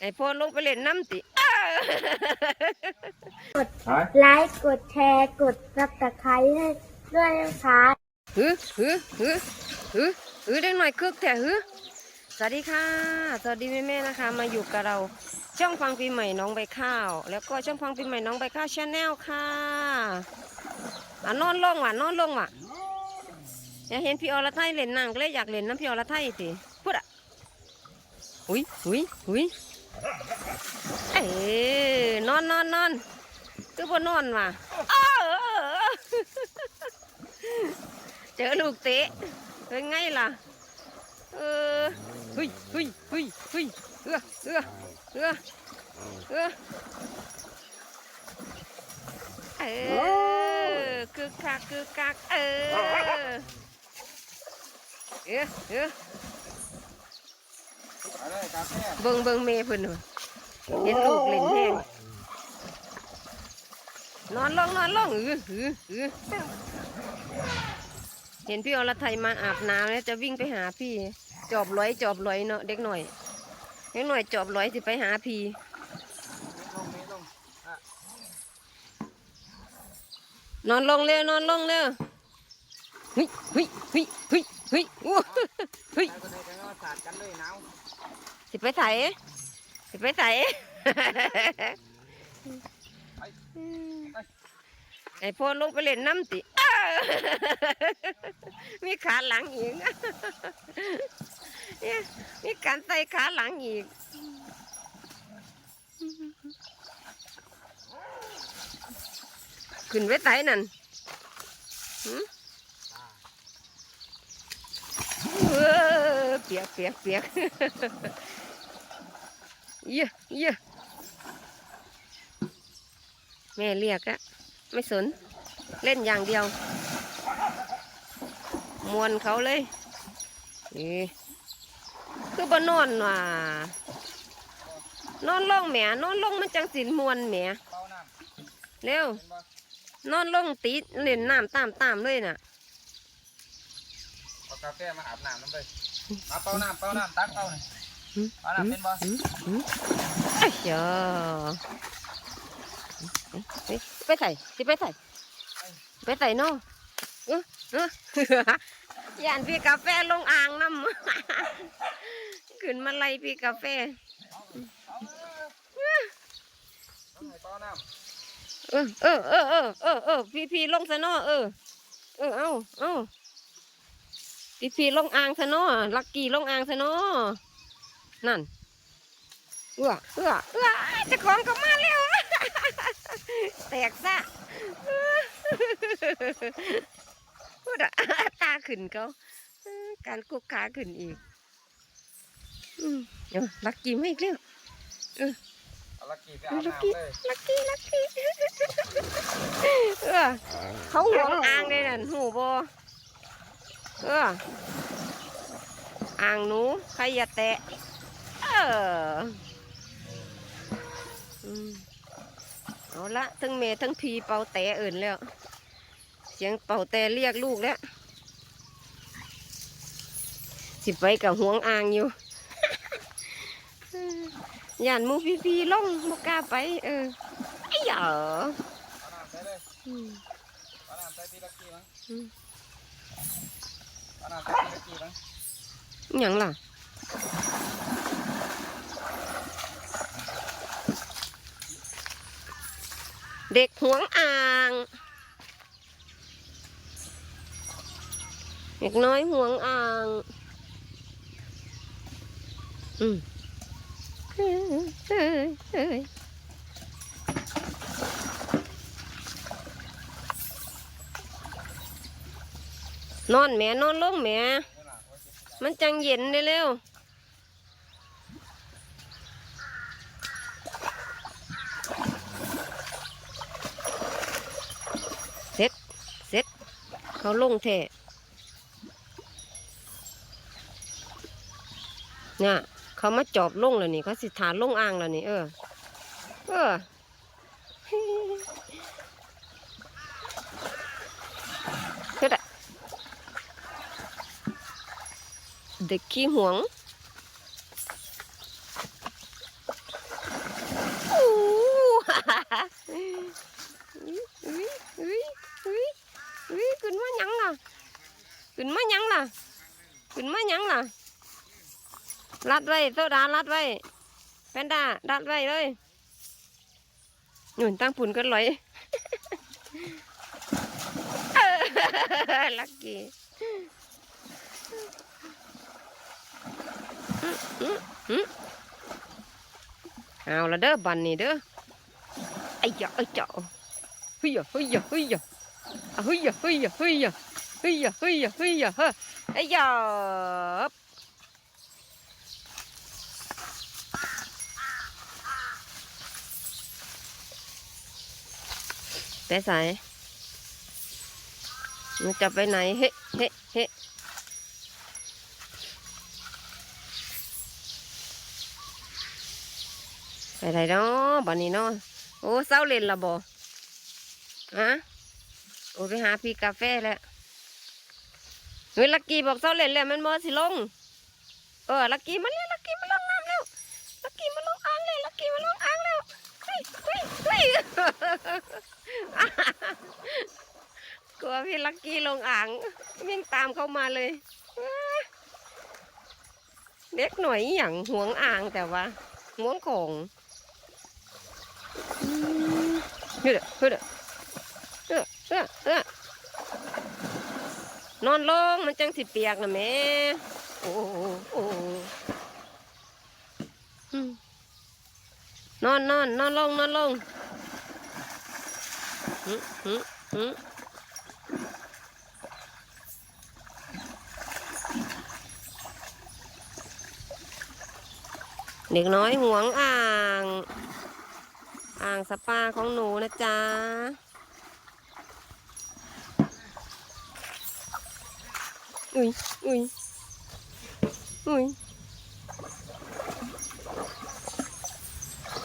ไอ้พ่อลงไปเล่นน้ำติอ้าวไลค์กดแชร์กดซับสไครต์ให้ด้วยนะคะหือหือหือหือหือเด็กหน่อยคึกแท้หือสวัสดีค่ะ สวัสดีแม่ๆนะคะ มาอยู่กับเราช่องฟังปีใหม่น้องใบข้าว แล้วก็ช่องฟังปีใหม่น้องใบข้าวชาแนลค่ะอะนอนลงว่ะนอนลงว่ะอยากเห็นพี่อรไทยเล่นหนังก็เลยอยากเล่นน้ำพี่อรไทยสิพูด อะหุยหุยหุยเอ้นอนนอนนอนคือบ่นอนว่ะอ้าเออเออเจอลูกเตะเป็นไงล่ะ เออเฮ้ยเฮ้ยเฮ้ยเฮ้ยเออเออเออเออเออคือคักคือคักเออเออเออ เบิ่งเบิ่งเมย์เพิ่นว่ะเห็นลูกเล่นแห้งนอนลงนอนลงเออเออเออเห็นพี่อรไทยมาอาบน้ำแล้วจะวิ่งไปหาพี่ จอบร้อยจอบร้อยเนาะเด็กหน่อยเด็กหน่อยจอบร้อยสิไปหาพี่นอนลงเร็วนอนลงเร็วเฮ้ยเฮ้ยเฮ้ยเฮ้ยเฮ้ยอู้เฮ้ย สิไปไถสิไปไถไอ้พ่อลงไปเล่นน้ำติอ้าวมีขาหลังอีกเนี่ยมีการไต่ขาหลังอีกขึ้นไปไต่นั่นหืมเออเปียกเปียกเปียก เยี่ยเยี่ยแม่เรียกอะไม่สน เล่นอย่างเดียว มวนเขาเลยนี่คือบนอนว่ะนอนลงแหมนอนลงมันจังสินมวนแหมเร็วนอนลงตีเล่นน้ำตามตามเลยน่ะเอากาแฟมาอาบน้ำน้ำเลยมาเป่าน้ำเป่าน้ำตักเป่าหน่อย เป่าน้ำเป็นบ่อืมอืมไอ้เจ้าเฮ้ยไปใส่สิไปใส่ไปใส่เนาะเออเออย่านพี่กาแฟลงอ่างน้ำขึ้นมาไล่พี่กาแฟต้องให้เป่าน้เออเออเออเออเออเออพี่พี่ลงซะเนาะเออเออเอาเอาพี่พี่ลงอ่างซะเนาะลักกี้ลงอ่างซะเนาะ นั่นเอื้อเอื้อเอื้อเจะของก็มาแล้วแตกซะพูดอะตาขึ้นเขาเออการกุกขาขึ้นอีกอืมเดี๋ยวลักกี้ไม่อีกแล้วำเอาลักกี้ไปอาบลักกี้น้ำเลยลักกี้ลักกี้เออเขาหวงอ่างเลยนั่นหูบเอออ่างหนูใครอย่าแตะ เอออืมเอาละทั้งเมย์ทั้งพีเป่าแต่เอิ่นแล้ว เสียงเป่าแต่เรียกลูกแล้ว สิไปกับห่วงอ่างอยู่ย่านหมูพี่พีๆลงบกล้าไป เออไอ้หยอเอาน้ำใส่เลยอืมเอาน้ำใส่ที่ลักกี้มั้งอืมเอาน้ำใส่ที่ลักกี้มั้งหยังล่ะ เด็กห่วงอ่าง เด็กน้อยห่วงอ่าง อืมเฮ้ยเฮ้ยเฮ้ยนอนแหม่นอนลงแหม่ มันจังเย็นได้เร็วเสร็จ เสร็จ เขาลงแท้เนี่ยเขามาจอบลงแล้วนี่เขาสิฐานลงอ่างแล้วนี่เออ เออเด็กขี้หวง คุณไม่ยังล่ะ รัดไว้โซดารัดไว้แพนด้ารัดไว้เลยหนุนตั้งปุ่นกันเลยลักกี้เอาละเด้อบันนี่เด้อไอ้ยะไอ้เจ้าเฮ้ยเฮ้ยเฮ้ยยะอะเฮ้ยเฮ้ยเฮ้ยเฮ้ยเฮ้ยเฮ้ยเฮ้ย ไอ้ยะไปใส่หนูจะไปไหน เฮ้เฮ้เฮ้ไปไหนเนาะบันนี้เนาะโอ้เศร้าเล่นละบ่ฮะโอ้ไปหาพี่กาแฟแล้ว เฮ้ยลักกี้บอกเศร้าเล่นแล้วมันมอสิลง เออลักกี้มาแล้วลักกี้มาลงน้ำแล้วลักกี้มาลงอ่างแล้วลักกี้มาลงอ่างแล้วเฮ้ยเฮ้ยเฮ้ยกลัวพี่ลักกี้ลงอ่างวิ่งตามเข้ามาเลยเด็กหน่อยอย่างห่วงอ่างแต่ว่าห่วงของอืมเฮ้ยเด้อเฮ้ยเด้อเออเออเออ นอนลงมันจังสิเปียกนะแม่โอ้โอ้โอืมนอนนอนนอนลงนอนลงหืมหืมหืมเด็กน้อยห่วงอ่าง อ่างสปาของหนูนะจ๊ะ อุ้ยอุ้ยอุ้ย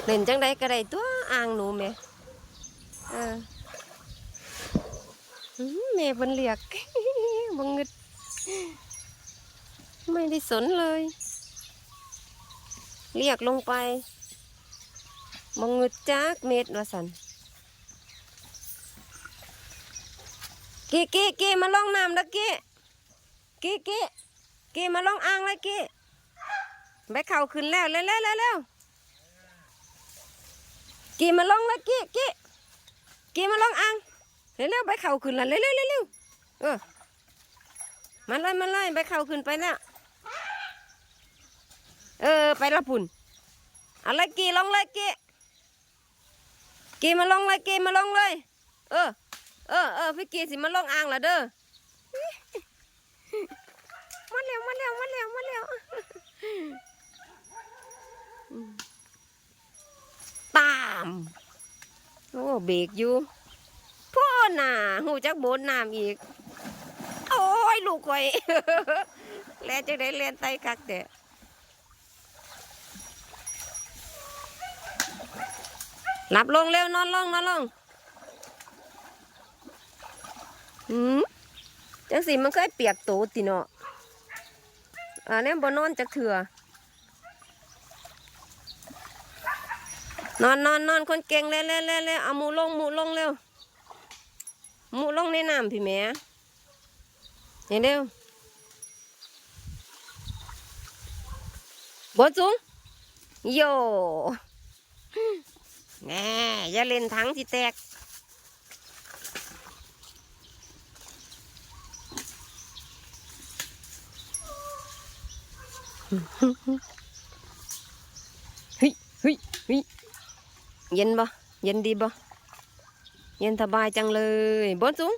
เล่นจังใดก็ได้ตัวอ่างหนูแม่เออแม่เพิ่นเรียกบังงึดไม่ได้สนเลย เรียกลงไปมองเงึดจักเม็ดว่าสันเกี้กี้กี้มาล่องน้ำแล้วกี้ กี้กี้กี้มาลองอ่างเลยกี้ไปเข่าขึ้นแล้วเร็วเร็วเร็วเร็วกี้มาลองเลยกี้กี้กี้มาลองอ่างเร็วเร็วไปเข่าขึ้นแล้วเร็วเร็วเร็วเร็วเออมาเลยมาเลยไปเข่าขึ้นไปแล้วเออไปละปุ่นเอาเลยกี่ลงเลยกี่กี่มาลงเลยกี่มาลงเลย เออเออเออพี่กี่สิมาลงอ่างละเด้อ มาเร็วมาเร็วมาเร็วมาเร็วตาม โอ้เบรกอยู่พ่อน่ะหูจักโบนน้ำอีก โอ้ยลูกข่อยแล่นจังได้แล่นไตคักแต่หลับลงเร็วนอนลงนอนลงอืม จังสิมันเคยเปียกโตติเนาะอ่าเนี่ยบ่นอนจักเถื่อนอนนอนนอนคนเก่งเร็วเร็วเร็วเร็วเอามูลงมูลงเร็วมูลงในน้ำพี่แม่เห็นเร็วบดสูงโยแน่อย่าเล่นถังสิแตก เฮ้ยเฮ้ยเฮ้ยเย็นบ่เย็นดีบ่เย็นสบายจังเลยบนสูง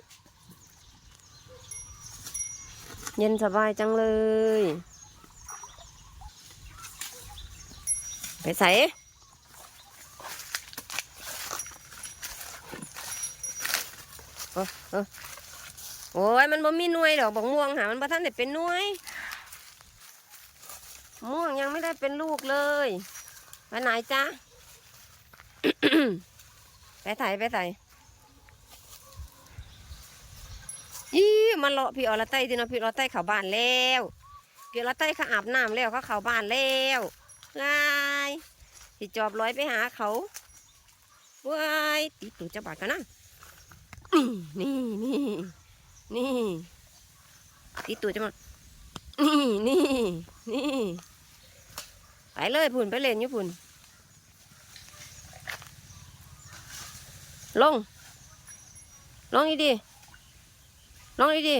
เย็นสบายจังเลย ไปใส่เออเออโอ้ยมันบ่มีหน่วยดอกบอกม่วงหามันบ่ทันได้เป็นหน่วย ม่วงยังไม่ได้เป็นลูกเลยไปไหนจ๊ะไปไถไปไถยี่มันเลาะพี่อรไตที่เนาะพี่อรไตเข้าบ้านแล้วพี่อรไตเขาอาบน้ำแล้วเขาเข้าบ้านแล้วง่ายสิจอบร้อยไปหาเขาว้ายติดตัวจะบาดกันนะนี่นี่นี่ตีตัวจะมานี่นี่นี่ ไปเลยพุ่นไปเล่นอยู่พุ่นลง ลงอีดีลงอีดี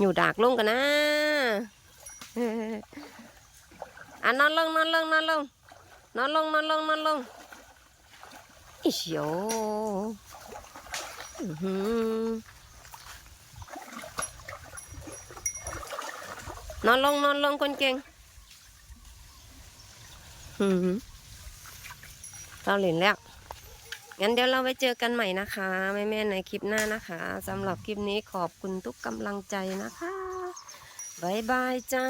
อยู่ดากลงกันนะอะนอนลงนอนลงนอนลงนอนลงนอนลงนอนลงอิเชียวอือหือ นอนลงนอนลงคนเก่งหืมเราเห็นแล้ว งั้นเดี๋ยวเราไปเจอกันใหม่นะคะ แม่ๆในคลิปหน้านะคะสำหรับคลิปนี้ขอบคุณทุกกำลังใจนะคะบายบายจ้า